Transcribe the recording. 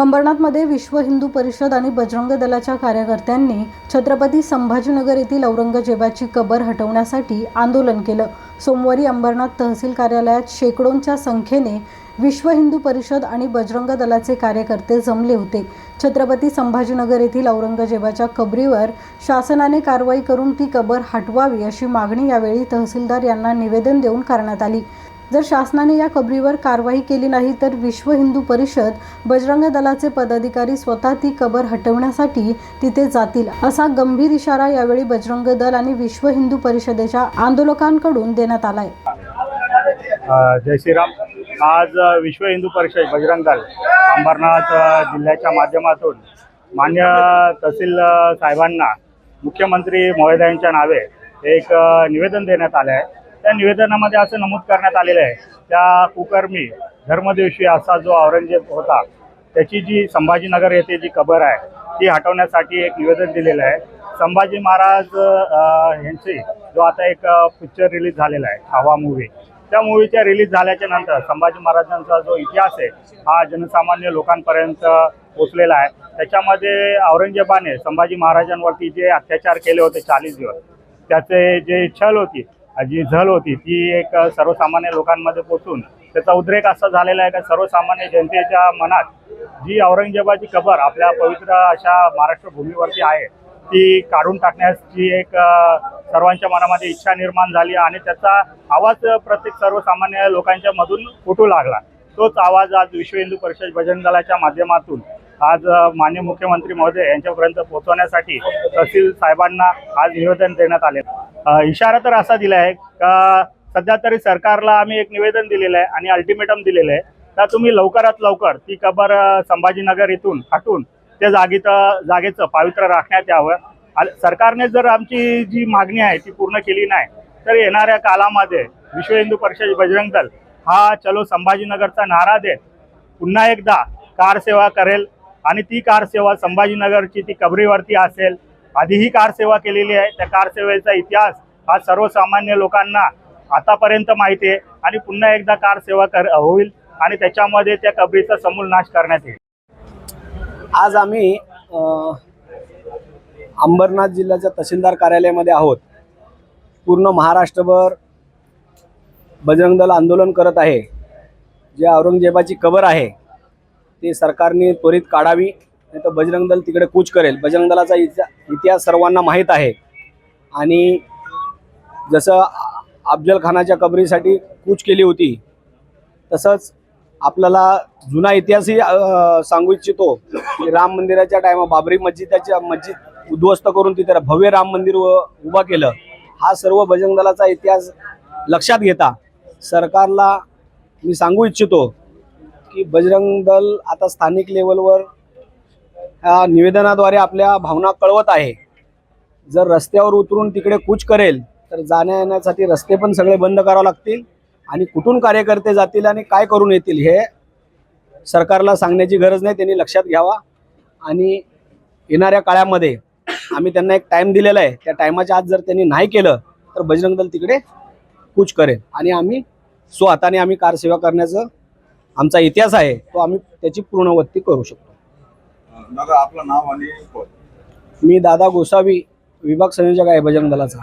अंबरनाथमध्ये विश्व हिंदू परिषद आणि बजरंग दलाच्या कार्यकर्त्यांनी छत्रपती संभाजीनगर येथील औरंगजेबाची कबर हटवण्यासाठी आंदोलन केलं. सोमवारी अंबरनाथ तहसील कार्यालयात शेकडोंच्या संख्येने विश्व हिंदू परिषद आणि बजरंग दलाचे कार्यकर्ते जमले होते. छत्रपती संभाजीनगर येथील औरंगजेबाच्या कबरीवर शासनाने कारवाई करून ती कबर हटवावी अशी मागणी यावेळी तहसीलदार यांना निवेदन देऊन करण्यात आली. जर शासनाने या कबरीवर कारवाई केली नाही तर विश्व हिंदू परिषद बजरंग दलाचे पदाधिकारी स्वतः ती कबर हटवण्यासाठी तिथे जातील असा गंभीर इशारा यावेळी बजरंग दल आणि विश्व हिंदू परिषदेच्या आंदोलकांकडून देण्यात आलाय. जय श्रीराम. आज विश्व हिंदू परिषद बजरंग दल अंबरनाथ जिल्ह्याच्या माध्यमातून मान्य तहसील साहेबांना मुख्यमंत्री महोदयांच्या नावे एक निवेदन देण्यात आलं आहे त्या निवेदनामध्ये असं नमूद करण्यात आलेलं आहे. त्या कुकर्मी धर्मदेवशी असा जो औरंगजेब होता त्याची जी संभाजीनगर येथे जी कबर आहे ती हटवण्यासाठी एक निवेदन दिलेलं आहे. संभाजी महाराज यांचे जो आता एक पिक्चर रिलीज झालेला आहे छावा मूवी त्या मूवीच्या रिलीज झाल्याच्यानंतर संभाजी महाराजांचा जो इतिहास आहे हा जनसामान्य लोकांपर्यंत पोचलेला आहे. त्याच्यामध्ये औरंगजेबाने संभाजी महाराजांवरती जे अत्याचार केले होते चाळीस दिवस त्याचे जे छल होती जी झल होती ती एक सर्वसामान्य लोकांमध्ये पोचून त्याचा उद्रेक असा झालेला आहे का सर्वसामान्य जनतेच्या मनात जी औरंगजेबाची कबर आपल्या पवित्र अशा महाराष्ट्र भूमीवरती आहे ती काढून टाकण्याची एक सर्वांच्या मनामध्ये इच्छा निर्माण झाली आणि त्याचा आवाज प्रत्येक सर्वसामान्य लोकांच्या मधून फुटू लागला. तोच आवाज आज विश्व हिंदू परिषद भजन दलाच्या माध्यमातून आज अ, माननीय मुख्यमंत्री महोदय यांच्यापर्यंत पोहोचवण्यासाठी तहसील साहेबांना आज निवेदन देण्यात आले इशारा तर असा दिला आहे का सध्या तरी सरकारला आम्ही एक निवेदन दिलेलं आहे आणि अल्टिमेटम दिलेलं आहे तर तुम्ही लवकरात लवकर ती कबर संभाजीनगर इथून हटून त्या जागेत जागेचं पावित्र्य राखण्यात यावं. सरकारने जर आमची जी मागणी आहे ती पूर्ण केली नाही तर येणाऱ्या कालामध्ये विश्व हिंदू परिषद बजरंग दल हा चलो संभाजीनगरचा नारा देत पुन्हा एकदा कार सेवा करेल आणि ती कार सेवा संभाजीनगरची ती कबरीवरती असेल आधीही कार सेवा केलेली आहे. त्या कार सेवेचा इतिहास हा सर्वसामान्य लोकांना आतापर्यंत माहिती आहे आणि पुन्हा एकदा कार सेवा कर होईल आणि त्याच्यामध्ये त्या कबरीचा समूल नाश करण्यात येईल. आज आम्ही अंबरनाथ जिल्ह्याच्या तहसीलदार कार्यालयामध्ये आहोत. पूर्ण महाराष्ट्रभर बजरंग दल आंदोलन करत आहे. जे औरंगजेबाची कबर आहे ती सरकारने त्वरित काढावी. नाही तर बजरंग दल तिकडे कूच करेल. बजरंग दलाचा इतिहास सर्वांना माहीत आहे. आणि जसं अफजल खानाच्या कबरीसाठी कूच केली होती तसंच आपल्याला जुना इतिहासही सांगू इच्छितो की राम मंदिराच्या टायमा बाबरी मस्जिदाच्या मस्जिद उद्ध्वस्त करून तिथे भव्य राम मंदिर उभा केलं. हा सर्व बजरंग दलाचा इतिहास लक्षात घेता सरकारला मी सांगू इच्छितो की बजरंग दल आता स्थानिक लेवलवर ह्या निवेदनाद्वारे आपल्या भावना कळवत आहे. जर रस्त्यावर उतरून तिकडे कूच करेल तर जाण्या येण्यासाठी रस्ते पण सगळे बंद करावे लागतील आणि कुठून कार्यकर्ते जातील आणि काय करून येतील हे सरकारला सांगण्याची गरज नाही त्यांनी लक्षात घ्यावा. आणि येणाऱ्या काळामध्ये आम्ही त्यांना एक टाईम दिलेला आहे. त्या टायमाच्या आत जर त्यांनी नाही केलं तर बजरंग दल तिकडे कूच करेल. आणि आम्ही स्वतःने आम्ही कारसेवा करण्याचं आमचा इतिहास आहे तो आम्ही त्याची पूर्णवत्ती करू शकतो. दादा आपलं नाव आणि पद? मी दादा गोसावी विभाग संयोजक आहे बजरंग दलाचा.